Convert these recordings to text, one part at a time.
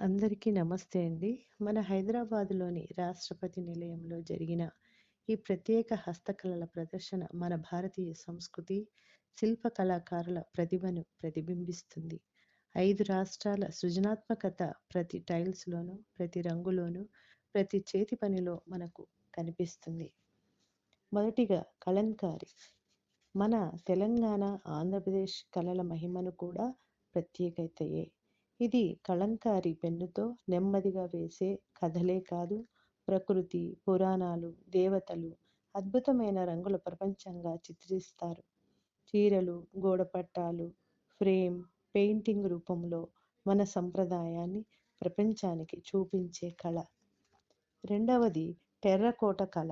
అందరికీ నమస్తే అండి. మన హైదరాబాదులోని రాష్ట్రపతి నిలయంలో జరిగిన ఈ ప్రత్యేక హస్తకళల ప్రదర్శన మన భారతీయ సంస్కృతి, శిల్ప కళాకారుల ప్రతిభను ప్రతిబింబిస్తుంది. ఐదు రాష్ట్రాల సృజనాత్మకత ప్రతి టైల్స్‌లోనూ, ప్రతి రంగులోనూ, ప్రతి చేతి పనిలో మనకు కనిపిస్తుంది. మొదటిగా కలంకారి మన తెలంగాణ, ఆంధ్రప్రదేశ్ కళల మహిమను కూడా ప్రత్యేకతయే. ఇది కళంకారి పెన్నుతో నెమ్మదిగా వేసే కథలే కాదు, ప్రకృతి, పురాణాలు, దేవతలు అద్భుతమైన రంగుల ప్రపంచంగా చిత్రిస్తారు. చీరలు, గోడపట్టాలు ఫ్రేమ్, పెయింటింగ్ రూపంలో మన సంప్రదాయాన్ని ప్రపంచానికి చూపించే కళ. రెండవది టెర్రకోట కళ.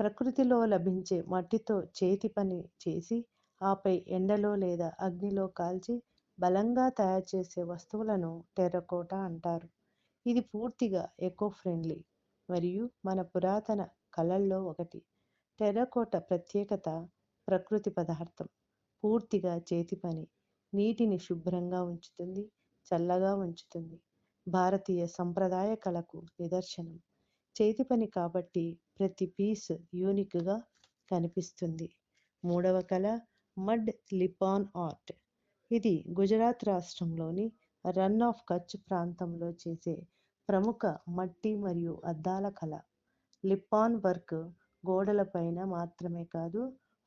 ప్రకృతిలో లభించే మట్టితో చేతి పని చేసి, ఆపై ఎండలో లేదా అగ్నిలో కాల్చి బలంగా తయారు చేసే వస్తువులను టెర్రకోట అంటారు. ఇది పూర్తిగా ఎకో ఫ్రెండ్లీ మరియు మన పురాతన కళల్లో ఒకటి. టెర్రకోట ప్రత్యేకత ప్రకృతి పదార్థం. పూర్తిగా చేతి పని. నీటిని శుభ్రంగా ఉంచుతుంది, చల్లగా ఉంచుతుంది. భారతీయ సంప్రదాయ కళకు నిదర్శనం. చేతి పని కాబట్టి ప్రతి పీస్ యూనిక్‌గా కనిపిస్తుంది. మూడవ కళ మడ్ లిపాన్ ఆర్ట్. ఇది గుజరాత్ రాష్ట్రంలోని రన్ ఆఫ్ కచ్ ప్రాంతంలో చేసే ప్రముఖ మట్టి మరియు అద్దాల కళ. లిప్పాన్ వర్క్ గోడలపైన మాత్రమే కాదు,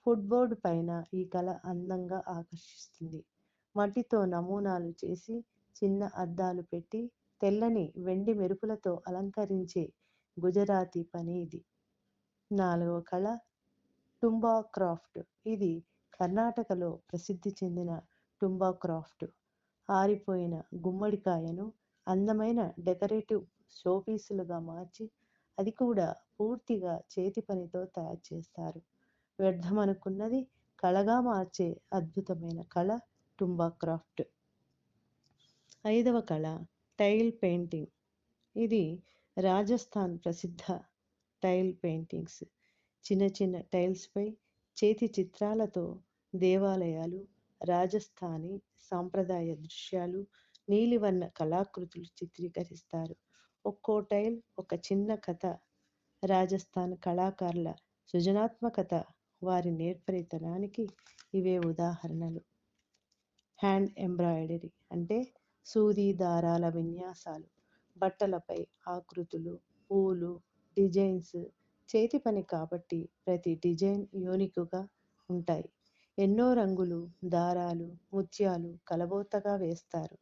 ఫుట్‌బోర్డ్ పైన ఈ కళ అందంగా ఆకర్షిస్తుంది. మట్టితో నమూనాలు చేసి, చిన్న అద్దాలు పెట్టి, తెల్లని వెండి మెరుపులతో అలంకరించే గుజరాతీ పని ఇది. నాలుగవ కళ టుంబా క్రాఫ్ట్. ఇది కర్ణాటకలో ప్రసిద్ధి చెందిన టుంబా క్రాఫ్ట్. ఆరిపోయిన గుమ్మడికాయను అందమైన డెకరేటివ్ షోపీసులుగా మార్చి, అది కూడా పూర్తిగా చేతి పనితో తయారు చేస్తారు. వ్యర్థమనుకున్నది కళగా మార్చే అద్భుతమైన కళ టుంబా క్రాఫ్ట్. ఐదవ కళ టైల్ పెయింటింగ్. ఇది రాజస్థాన్ ప్రసిద్ధ టైల్ పెయింటింగ్స్. చిన్న చిన్న టైల్స్‌పై చేతి చిత్రాలతో దేవాలయాలు, రాజస్థానీ సాంప్రదాయ దృశ్యాలు, నీలివర్ణ కళాకృతులు చిత్రీకరిస్తారు. ఒక్కో టైల్ ఒక చిన్న కథ. రాజస్థాన్ కళాకారుల సృజనాత్మకత, వారి నేర్పరితనానికి ఇవే ఉదాహరణలు. హ్యాండ్ ఎంబ్రాయిడరీ అంటే సూది దారాల విన్యాసాలు. బట్టలపై ఆకృతులు, పూలు, డిజైన్స్ చేతి పని కాబట్టి ప్రతి డిజైన్ యూనిక్‌గా ఉంటాయి. ఎన్నో రంగులు, దారాలు, ముత్యాలు కలబోతగా వేస్తారు.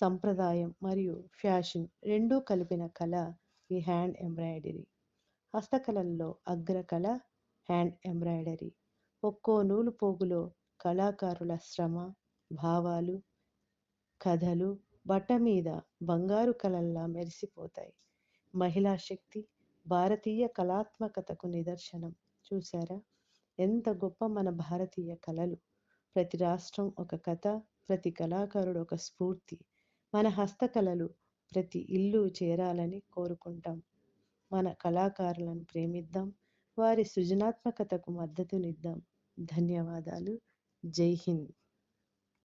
సంప్రదాయం మరియు ఫ్యాషన్ రెండూ కలిపిన కళ ఈ హ్యాండ్ ఎంబ్రాయిడరీ. హస్తకళల్లో అగ్రకళ హ్యాండ్ ఎంబ్రాయిడరీ. ఒక్కో నూలు పోగులో కళాకారుల శ్రమ, భావాలు, కథలు బట్ట మీద బంగారు కళల్లా మెరిసిపోతాయి. మహిళా శక్తి, భారతీయ కళాత్మకతకు నిదర్శనం. చూశారా ఎంత గొప్ప మన భారతీయ కళలు. ప్రతి రాష్ట్రం ఒక కథ, ప్రతి కళాకారుడు ఒక స్ఫూర్తి. మన హస్తకళలు ప్రతి ఇల్లు చేరాలని కోరుకుంటాం. మన కళాకారులను ప్రేమిద్దాం. వారి సృజనాత్మకతకు మద్దతునిద్దాం. ధన్యవాదాలు. జై హింద్.